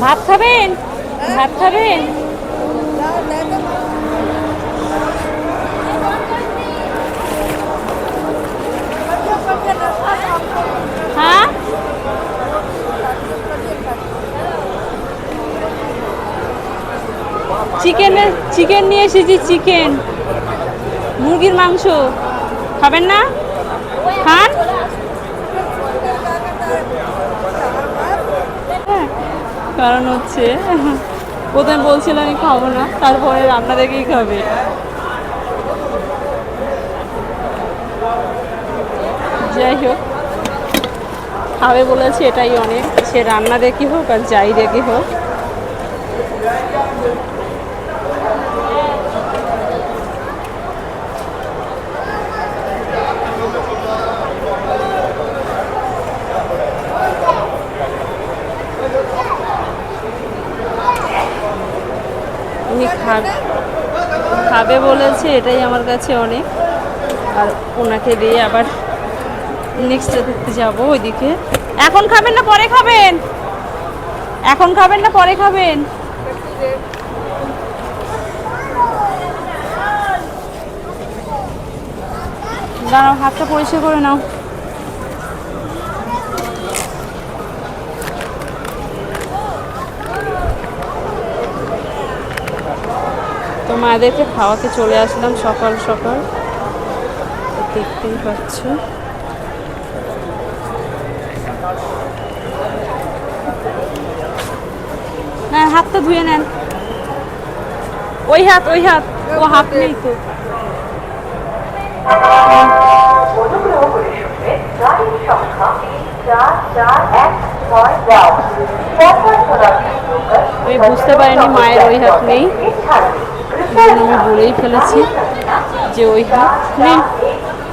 ভাত খাবেন? ভাত খাবেন? হ্যাঁ? চিকেন নিয়ে এসেছি চিকেন। মুরগির মাংস। খাবেন না? খান হ্যাঁ, কারণ হচ্ছে, প্রথমে বলছিল আমি খাব না, তারপরে রান্না দেখেই খাবে। যাই হোক খাবে বলেছে এটাই অনেক, সে রান্না দেখি হোক আর যাই দেখি হোক। উনি খাবে খাবে বলেছে, এটাই আমার কাছে অনেক। আর ওনাকে দিয়ে আবার নেক্সট দেখতে যাব ওইদিকে। এখন খাবেন না, পরে খাবেন? এখন খাবেন না, পরে খাবেন? দাঁড়াও, হাতটা পরিষ্কার করে নাও। তো মায়েদেরকে খাওয়াতে চলে আসলাম সকাল সকাল। দেখতেই পাচ্ছ। না, হাতটা ধুয়ে নেন। ওই হাত ওই হাত। ও হাত নেই তো। আমি বুঝতে পারিনি মায়ের ওই হাত নেই। বলেই ফেলেছি যে ওই হাত